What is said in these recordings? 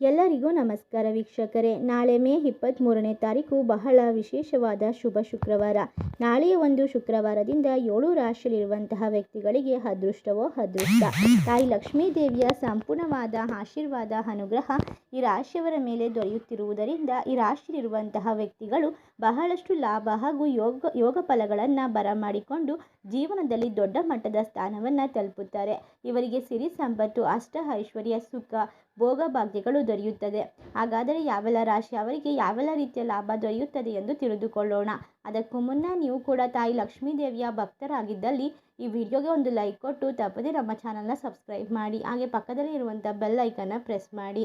ಎಲ್ಲರಿಗೂ ನಮಸ್ಕಾರ ವೀಕ್ಷಕರೇ. ನಾಳೆ ಮೇ ಇಪ್ಪತ್ತ್ಮೂರನೇ ತಾರೀಕು ಬಹಳ ವಿಶೇಷವಾದ ಶುಭ ಶುಕ್ರವಾರ. ನಾಳೆಯ ಒಂದು ಶುಕ್ರವಾರದಿಂದ ಏಳು ರಾಶಿಯಲ್ಲಿರುವಂತಹ ವ್ಯಕ್ತಿಗಳಿಗೆ ಅದೃಷ್ಟವೋ ಅದೃಷ್ಟ. ತಾಯಿ ಲಕ್ಷ್ಮೀ ದೇವಿಯ ಸಂಪೂರ್ಣವಾದ ಆಶೀರ್ವಾದ, ಅನುಗ್ರಹ ಈ ರಾಶಿಯವರ ಮೇಲೆ ದೊರೆಯುತ್ತಿರುವುದರಿಂದ ಈ ರಾಶಿಯಲ್ಲಿರುವಂತಹ ವ್ಯಕ್ತಿಗಳು ಬಹಳಷ್ಟು ಲಾಭ ಹಾಗೂ ಯೋಗ ಯೋಗ ಫಲಗಳನ್ನು ಬರಮಾಡಿಕೊಂಡು ಜೀವನದಲ್ಲಿ ದೊಡ್ಡ ಮಟ್ಟದ ಸ್ಥಾನವನ್ನು ತಲುಪುತ್ತಾರೆ. ಇವರಿಗೆ ಸಿರಿ ಸಂಪತ್ತು, ಅಷ್ಟ ಐಶ್ವರ್ಯ, ಸುಖ ಭೋಗಭಾಗ್ಯಗಳು ದೊರೆಯುತ್ತದೆ. ಹಾಗಾದರೆ ಯಾವೆಲ್ಲ ರಾಶಿ ಅವರಿಗೆ ಯಾವೆಲ್ಲ ರೀತಿಯ ಲಾಭ ದೊರೆಯುತ್ತದೆ ಎಂದು ತಿಳಿದುಕೊಳ್ಳೋಣ. ಅದಕ್ಕೂ ಮುನ್ನ ನೀವು ಕೂಡ ತಾಯಿ ಲಕ್ಷ್ಮೀ ದೇವಿಯ ಭಕ್ತರಾಗಿದ್ದಲ್ಲಿ ಈ ವಿಡಿಯೋಗೆ ಒಂದು ಲೈಕ್ ಕೊಟ್ಟು ತಪ್ಪದೇ ನಮ್ಮ ಚಾನಲ್ನ ಸಬ್ಸ್ಕ್ರೈಬ್ ಮಾಡಿ, ಹಾಗೆ ಪಕ್ಕದಲ್ಲಿ ಇರುವಂಥ ಬೆಲ್ ಐಕನ್ನ ಪ್ರೆಸ್ ಮಾಡಿ.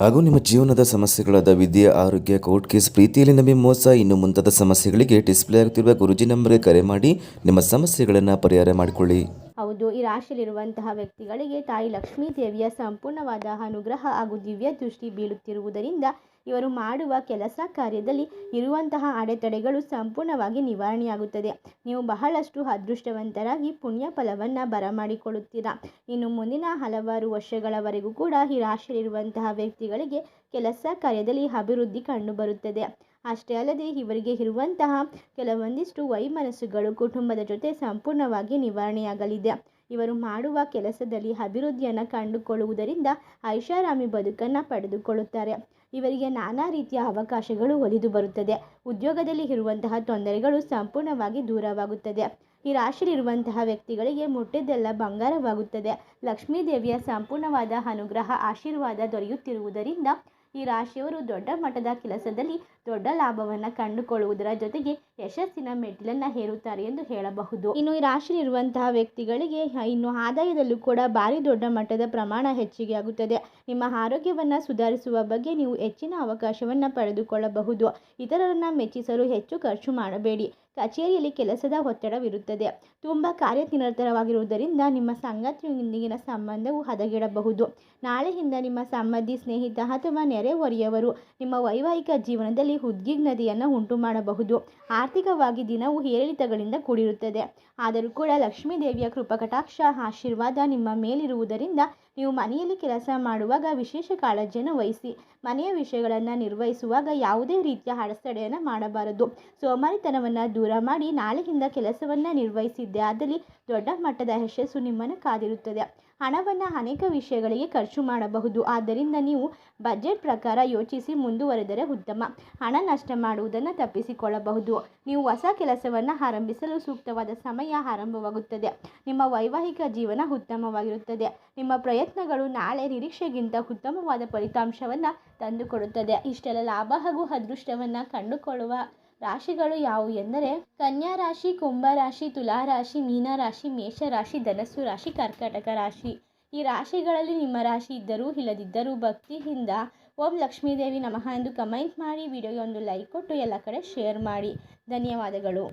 ಹಾಗೂ ನಿಮ್ಮ ಜೀವನದ ಸಮಸ್ಯೆಗಳಾದ ವಿದ್ಯೆ, ಆರೋಗ್ಯ, ಕೋರ್ಟ್ ಕೇಸ್, ಪ್ರೀತಿಯಲ್ಲಿ ನಂಬಿ ಮೋಸ, ಇನ್ನು ಮುಂತಾದ ಸಮಸ್ಯೆಗಳಿಗೆ ಡಿಸ್ಪ್ಲೇ ಆಗುತ್ತಿರುವ ಗುರುಜಿ ನಂಬರ್ಗೆ ಕರೆ ಮಾಡಿ ನಿಮ್ಮ ಸಮಸ್ಯೆಗಳನ್ನು ಪರಿಹಾರ ಮಾಡಿಕೊಳ್ಳಿ. ಹೌದು, ಈ ರಾಶಿಯಲ್ಲಿರುವಂತಹ ವ್ಯಕ್ತಿಗಳಿಗೆ ತಾಯಿ ಲಕ್ಷ್ಮೀ ದೇವಿಯ ಸಂಪೂರ್ಣವಾದ ಅನುಗ್ರಹ ಹಾಗೂ ದಿವ್ಯ ದೃಷ್ಟಿ ಬೀಳುತ್ತಿರುವುದರಿಂದ ಇವರು ಮಾಡುವ ಕೆಲಸ ಕಾರ್ಯದಲ್ಲಿ ಇರುವಂತಹ ಅಡೆತಡೆಗಳು ಸಂಪೂರ್ಣವಾಗಿ ನಿವಾರಣೆಯಾಗುತ್ತದೆ. ನೀವು ಬಹಳಷ್ಟು ಅದೃಷ್ಟವಂತರಾಗಿ ಪುಣ್ಯ ಫಲವನ್ನು ಬರಮಾಡಿಕೊಳ್ಳುತ್ತೀರಾ. ಇನ್ನು ಮುಂದಿನ ಹಲವಾರು ವರ್ಷಗಳವರೆಗೂ ಕೂಡ ಈ ರಾಶಿಯಲ್ಲಿರುವಂತಹ ವ್ಯಕ್ತಿಗಳಿಗೆ ಕೆಲಸ ಕಾರ್ಯದಲ್ಲಿ ಅಭಿವೃದ್ಧಿ ಕಂಡುಬರುತ್ತದೆ. ಅಷ್ಟೇ ಅಲ್ಲದೆ ಇವರಿಗೆ ಇರುವಂತಹ ಕೆಲವೊಂದಿಷ್ಟು ವೈಮನಸ್ಸುಗಳು ಕುಟುಂಬದ ಜೊತೆ ಸಂಪೂರ್ಣವಾಗಿ ನಿವಾರಣೆಯಾಗಲಿದೆ. ಇವರು ಮಾಡುವ ಕೆಲಸದಲ್ಲಿ ಅಭಿವೃದ್ಧಿಯನ್ನು ಕಂಡುಕೊಳ್ಳುವುದರಿಂದ ಐಷಾರಾಮಿ ಬದುಕನ್ನು ಪಡೆದುಕೊಳ್ಳುತ್ತಾರೆ. ಇವರಿಗೆ ನಾನಾ ರೀತಿಯ ಅವಕಾಶಗಳು ಒಲಿದು ಬರುತ್ತದೆ. ಉದ್ಯೋಗದಲ್ಲಿ ಇರುವಂತಹ ತೊಂದರೆಗಳು ಸಂಪೂರ್ಣವಾಗಿ ದೂರವಾಗುತ್ತದೆ. ಈ ರಾಶಿಯಲ್ಲಿರುವಂತಹ ವ್ಯಕ್ತಿಗಳಿಗೆ ಮುಟ್ಟಿದ್ದೆಲ್ಲ ಬಂಗಾರವಾಗುತ್ತದೆ. ಲಕ್ಷ್ಮೀ ದೇವಿಯ ಸಂಪೂರ್ಣವಾದ ಅನುಗ್ರಹ, ಆಶೀರ್ವಾದ ದೊರೆಯುತ್ತಿರುವುದರಿಂದ ಈ ರಾಶಿಯವರು ದೊಡ್ಡ ಮಟ್ಟದ ಕೆಲಸದಲ್ಲಿ ದೊಡ್ಡ ಲಾಭವನ್ನು ಕಂಡುಕೊಳ್ಳುವುದರ ಜೊತೆಗೆ ಯಶಸ್ಸಿನ ಮೆಟ್ಟಿಲನ್ನು ಹೇರುತ್ತಾರೆ ಎಂದು ಹೇಳಬಹುದು. ಇನ್ನು ಈ ರಾಶಿಯಲ್ಲಿರುವಂತಹ ವ್ಯಕ್ತಿಗಳಿಗೆ ಇನ್ನು ಆದಾಯದಲ್ಲೂ ಕೂಡ ಭಾರಿ ದೊಡ್ಡ ಮಟ್ಟದ ಪ್ರಮಾಣ ಹೆಚ್ಚಿಗೆ ಆಗುತ್ತದೆ. ನಿಮ್ಮ ಆರೋಗ್ಯವನ್ನು ಸುಧಾರಿಸುವ ಬಗ್ಗೆ ನೀವು ಹೆಚ್ಚಿನ ಅವಕಾಶವನ್ನು ಪಡೆದುಕೊಳ್ಳಬಹುದು. ಇತರರನ್ನು ಮೆಚ್ಚಿಸಲು ಹೆಚ್ಚು ಖರ್ಚು ಮಾಡಬೇಡಿ. ಕಚೇರಿಯಲ್ಲಿ ಕೆಲಸದ ಒತ್ತಡವಿರುತ್ತದೆ. ತುಂಬ ಕಾರ್ಯನಿರತವಾಗಿರುವುದರಿಂದ ನಿಮ್ಮ ಸಂಗಾತಿಯೊಂದಿಗಿನ ಸಂಬಂಧವು ಹದಗೆಡಬಹುದು. ನಾಳೆಯಿಂದ ನಿಮ್ಮ ಸಂಬಂಧಿ, ಸ್ನೇಹಿತ ಅಥವಾ ನೆರೆಹೊರೆಯವರು ನಿಮ್ಮ ವೈವಾಹಿಕ ಜೀವನದಲ್ಲಿ ಉದ್ವಿಗ್ನತೆಯನ್ನು ಉಂಟು ಮಾಡಬಹುದು ಆರ್ಥಿಕವಾಗಿ ದಿನವು ಏರಿಳಿತಗಳಿಂದ ಕೂಡಿರುತ್ತದೆ. ಆದರೂ ಕೂಡ ಲಕ್ಷ್ಮೀ ದೇವಿಯ ಕೃಪಕಟಾಕ್ಷ, ಆಶೀರ್ವಾದ ನಿಮ್ಮ ಮೇಲಿರುವುದರಿಂದ ನೀವು ಮನೆಯಲ್ಲಿ ಕೆಲಸ ಮಾಡುವಾಗ ವಿಶೇಷ ಕಾಳಜಿಯನ್ನು ವಹಿಸಿ, ಮನೆಯ ವಿಷಯಗಳನ್ನು ನಿರ್ವಹಿಸುವಾಗ ಯಾವುದೇ ರೀತಿಯ ಅಡೆತಡೆಯನ್ನು ಮಾಡಬಾರದು. ಸೋಮಾರಿತನವನ್ನು ದೂರ ಮಾಡಿ ನಾಳೆಯಿಂದ ಕೆಲಸವನ್ನು ನಿರ್ವಹಿಸಿದ್ದೆ. ಆದಲ್ಲಿ ದೊಡ್ಡ ಮಟ್ಟದ ಯಶಸ್ಸು ನಿಮ್ಮನ್ನು ಕಾದಿರುತ್ತದೆ. ಹಣವನ್ನು ಅನೇಕ ವಿಷಯಗಳಿಗೆ ಖರ್ಚು ಮಾಡಬಹುದು. ಆದ್ದರಿಂದ ನೀವು ಬಜೆಟ್ ಪ್ರಕಾರ ಯೋಚಿಸಿ ಮುಂದುವರೆದರೆ ಉತ್ತಮ. ಹಣ ನಷ್ಟ ಮಾಡುವುದನ್ನು ತಪ್ಪಿಸಿಕೊಳ್ಳಬಹುದು. ನೀವು ಹೊಸ ಕೆಲಸವನ್ನು ಆರಂಭಿಸಲು ಸೂಕ್ತವಾದ ಸಮಯ ಆರಂಭವಾಗುತ್ತದೆ. ನಿಮ್ಮ ವೈವಾಹಿಕ ಜೀವನ ಉತ್ತಮವಾಗಿರುತ್ತದೆ. ನಿಮ್ಮ ಪ್ರಯತ್ನಗಳು ನಾಳೆ ನಿರೀಕ್ಷೆಗಿಂತ ಉತ್ತಮವಾದ ಫಲಿತಾಂಶವನ್ನು ತಂದುಕೊಡುತ್ತದೆ. ಇಷ್ಟೆಲ್ಲ ಲಾಭ ಹಾಗೂ ಅದೃಷ್ಟವನ್ನು ಕಂಡುಕೊಳ್ಳುವ ರಾಶಿಗಳು ಯಾವುವು ಎಂದರೆ ಕನ್ಯಾ ರಾಶಿ, ಕುಂಭ ರಾಶಿ, ತುಲಾ ರಾಶಿ, ಮೀನ ರಾಶಿ, ಮೇಷ ರಾಶಿ, ಧನಸ್ಸು ರಾಶಿ, ಕರ್ಕಾಟಕ ರಾಶಿ. ಈ ರಾಶಿಗಳಲ್ಲಿ ನಿಮ್ಮ ರಾಶಿ ಇದ್ದರೂ ಇಲ್ಲದಿದ್ದರೂ ಭಕ್ತಿಯಿಂದ ಓಂ ಲಕ್ಷ್ಮೀದೇವಿ ನಮಃ ಎಂದು ಕಮೆಂಟ್ ಮಾಡಿ, ವಿಡಿಯೋಗೆ ಒಂದು ಲೈಕ್ ಕೊಟ್ಟು ಎಲ್ಲ ಕಡೆ ಶೇರ್ ಮಾಡಿ. ಧನ್ಯವಾದಗಳು.